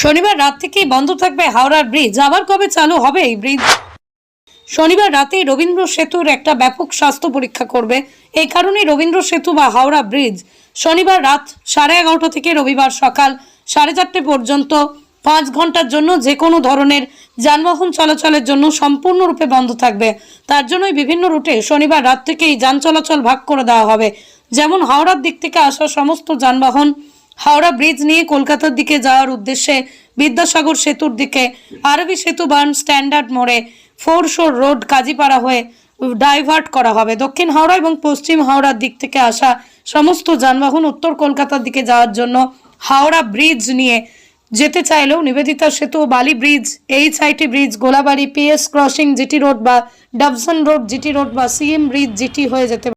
শনিবার রাত থেকেই বন্ধ থাকবে হাওড়ার ব্রিজ। আবার কবে চালু হবে এই ব্রিজ? শনিবার রাতে রবীন্দ্র সেতুর একটা ব্যাপক স্বাস্থ্য পরীক্ষা করবে। এই কারণেই রবীন্দ্র সেতু বা হাওড়া ব্রিজ শনিবার রাত সাড়ে এগারোটা থেকে রবিবার সকাল সাড়ে চারটে পর্যন্ত পাঁচ ঘণ্টার জন্য যে কোনো ধরনের যানবাহন চলাচলের জন্য সম্পূর্ণরূপে বন্ধ থাকবে। তার জন্যই বিভিন্ন রুটে শনিবার রাত থেকেই যান চলাচল ভাগ করে দেওয়া হবে। যেমন হাওড়ার দিক থেকে আসা সমস্ত যানবাহন হাওড়া ব্রিজ নিয়ে কলকাতার দিকে যাওয়ার উদ্দেশ্যে বিদ্যাসাগর সেতুর দিকে আরবি সেতু বার্ন স্ট্যান্ডার্ড মোড়ে ফোর শোর রোড কাজীপাড়া হয়ে ডাইভার্ট করা হবে। দক্ষিণ হাওড়া এবং পশ্চিম হাওড়ার দিক থেকে আসা সমস্ত যানবাহন উত্তর কলকাতার দিকে যাওয়ার জন্য হাওড়া ব্রিজ নিয়ে যেতে চাইলেও Nivedita Setu Bally bridge, H IT bridge, Golabari PS crossing, GT road বা ডাবসন রোড, জিটি রোড বা সিএম ব্রিজ, জিটি হয়ে যেতে